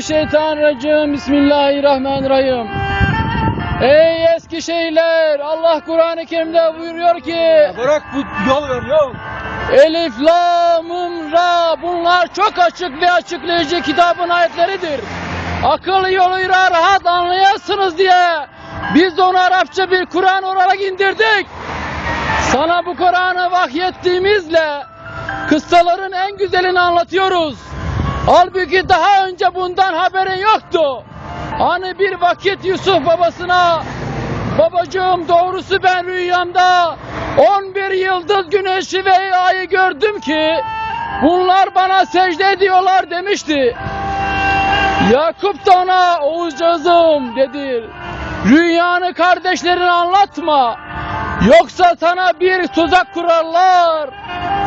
Euzubillahimineşşeytanirracim. Bismillahirrahmanirrahim. Ey eski şeyler! Allah Kur'an-ı Kerim'de buyuruyor ki Bırak bu yol ver yol. Elif, La, Mum, Ra bunlar çok açık ve açıklayıcı kitabın ayetleridir. Akıl yoluyla rahat anlayasınız diye biz de onu Arapça bir Kur'an olarak indirdik. Sana bu Kur'an'ı vahyettiğimizle kıssaların en güzelini anlatıyoruz. Halbuki daha önce bundan haberin yoktu. Hani bir vakit Yusuf babasına Babacığım doğrusu ben rüyamda 11 yıldız güneşi ve ayı gördüm ki bunlar bana secde ediyorlar demişti. Yakup da ona Oğuzcağızım dedi. Rüyanı kardeşlerine anlatma. Yoksa sana bir tuzak kurarlar.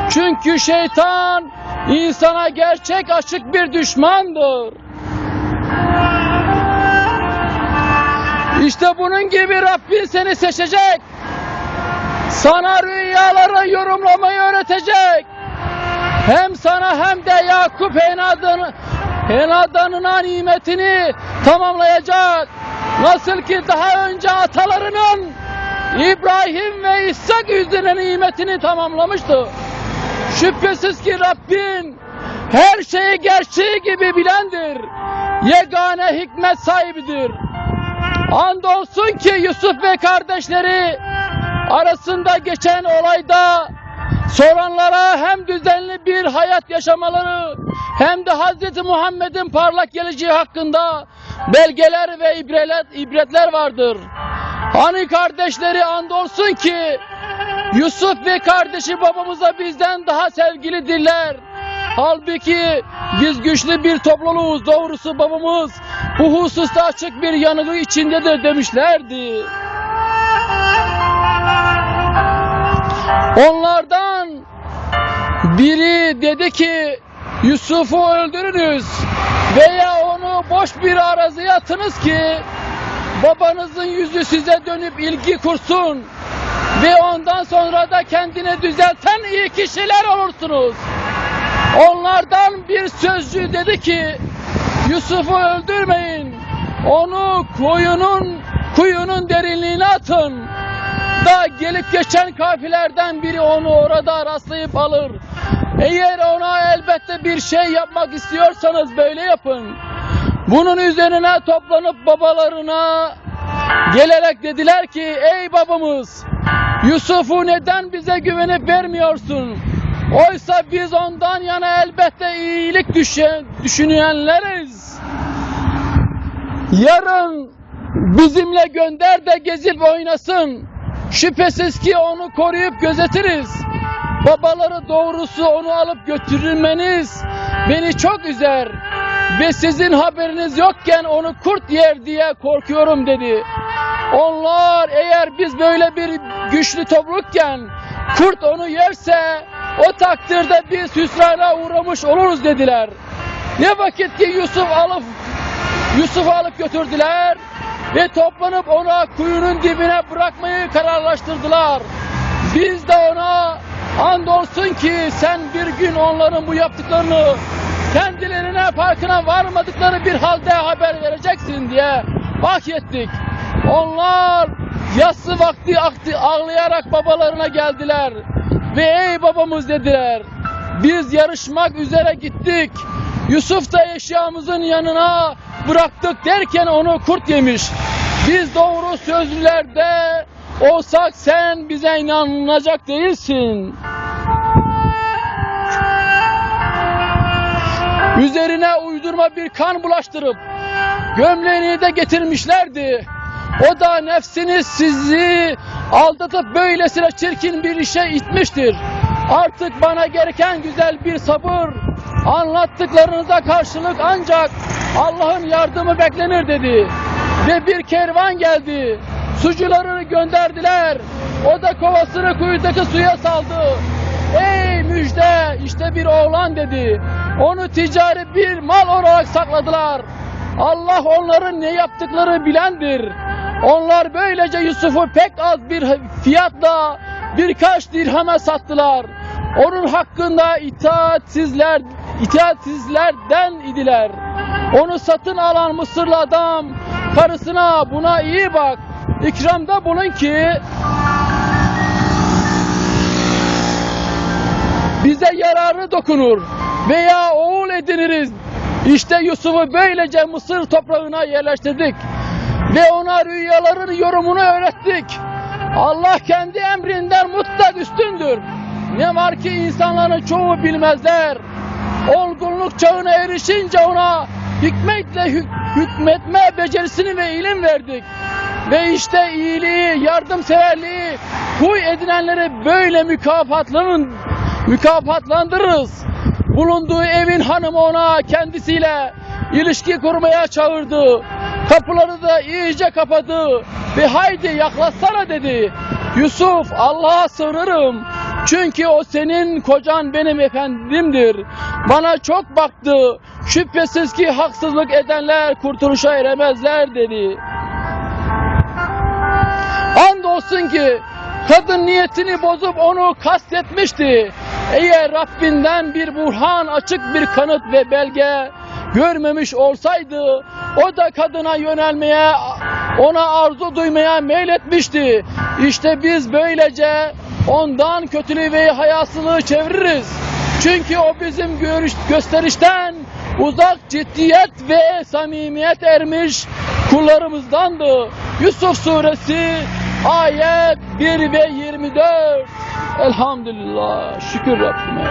Çünkü şeytan insana gerçek açık bir düşmandır. İşte bunun gibi Rabbin seni seçecek. Sana rüyaları yorumlamayı öğretecek. Hem sana hem de Yakup Henadanı, Henadanına nimetini tamamlayacak. Nasıl ki daha önce atalarının İbrahim ve İshak üzerine nimetini tamamlamıştı. Şüphesiz ki Rabbin her şeyi gerçeği gibi bilendir. Yegane hikmet sahibidir. Andolsun ki Yusuf ve kardeşleri arasında geçen olayda soranlara hem düzenli bir hayat yaşamaları hem de Hz. Muhammed'in parlak geleceği hakkında belgeler ve ibreler, ibretler vardır. Hani kardeşleri andolsun ki Yusuf ve kardeşi babamıza bizden daha sevgilidirler. Halbuki biz güçlü bir topluluğuz doğrusu babamız bu hususta açık bir yanığı içindedir demişlerdi. Onlardan biri dedi ki Yusuf'u öldürünüz veya onu boş bir araziye atınız ki babanızın yüzü size dönüp ilgi kursun ve ondan sonra da kendini düzelten iyi kişiler olursunuz. Onlardan bir sözcü dedi ki Yusuf'u öldürmeyin. Onu kuyunun kuyunun derinliğine atın. Da gelip geçen kafilerden biri onu orada rastlayıp alır. Eğer ona elbette bir şey yapmak istiyorsanız böyle yapın. Bunun üzerine toplanıp babalarına gelerek dediler ki ey babamız Yusuf'u neden bize güvenip vermiyorsun? Oysa biz ondan yana elbette iyilik düşe, düşünenleriz. Yarın bizimle gönder de gezip oynasın. Şüphesiz ki onu koruyup gözetiriz. Babaları doğrusu onu alıp götürmeniz beni çok üzer. Ve sizin haberiniz yokken onu kurt yer diye korkuyorum dedi. Onlar eğer biz böyle bir güçlü toplulukken kurt onu yerse o takdirde biz hüsrana uğramış oluruz dediler. Ne vakit ki Yusuf alıp Yusuf'u alıp götürdüler ve toplanıp ona kuyunun dibine bırakmayı kararlaştırdılar. Biz de ona andolsun ki sen bir gün onların bu yaptıklarını kendilerine farkına varmadıkları bir halde haber vereceksin diye vahyettik. Onlar yatsı vakti aktı, ağlayarak babalarına geldiler ve ey babamız dediler. Biz yarışmak üzere gittik. Yusuf da eşyamızın yanına bıraktık derken onu kurt yemiş. Biz doğru sözlülerde olsak sen bize inanılacak değilsin. Üzerine uydurma bir kan bulaştırıp gömleğini de getirmişlerdi. O da nefsiniz sizi aldatıp böylesine çirkin bir işe itmiştir. Artık bana gereken güzel bir sabır, anlattıklarınıza karşılık ancak Allah'ın yardımı beklenir dedi. Ve bir kervan geldi. Sucuları gönderdiler. O da kovasını kuyudaki suya saldı. Ey müjde işte bir oğlan dedi. Onu ticari bir mal olarak sakladılar. Allah onların ne yaptıkları bilendir. Onlar böylece Yusuf'u pek az bir fiyatla birkaç dirheme sattılar. Onun hakkında itaatsizler, itaatsizlerden idiler. Onu satın alan Mısırlı adam karısına buna iyi bak. İkramda bulun ki bize yararı dokunur veya oğul ediniriz. İşte Yusuf'u böylece Mısır toprağına yerleştirdik ve ona rüyaların yorumunu öğrettik. Allah kendi emrinden mutlak üstündür. Ne var ki insanların çoğu bilmezler. Olgunluk çağına erişince ona hikmetle hük- hükmetme becerisini ve ilim verdik. Ve işte iyiliği, yardımseverliği, huy edinenleri böyle mükafatlanın, mükafatlandırırız. Bulunduğu evin hanımı ona kendisiyle ilişki kurmaya çağırdı. Kapıları da iyice kapadı ve haydi yaklaşsana dedi. Yusuf Allah'a sığınırım. Çünkü o senin kocan benim efendimdir. Bana çok baktı. Şüphesiz ki haksızlık edenler kurtuluşa eremezler dedi. Andolsun ki kadın niyetini bozup onu kastetmişti. Eğer Rabbinden bir burhan, açık bir kanıt ve belge görmemiş olsaydı o da kadına yönelmeye, ona arzu duymaya meyletmişti. İşte biz böylece ondan kötülüğü ve hayasızlığı çeviririz. Çünkü o bizim görüş, gösterişten uzak ciddiyet ve samimiyet ermiş kullarımızdandı. Yusuf suresi ayet 1 ve 24. Elhamdülillah. Şükür Rabbime.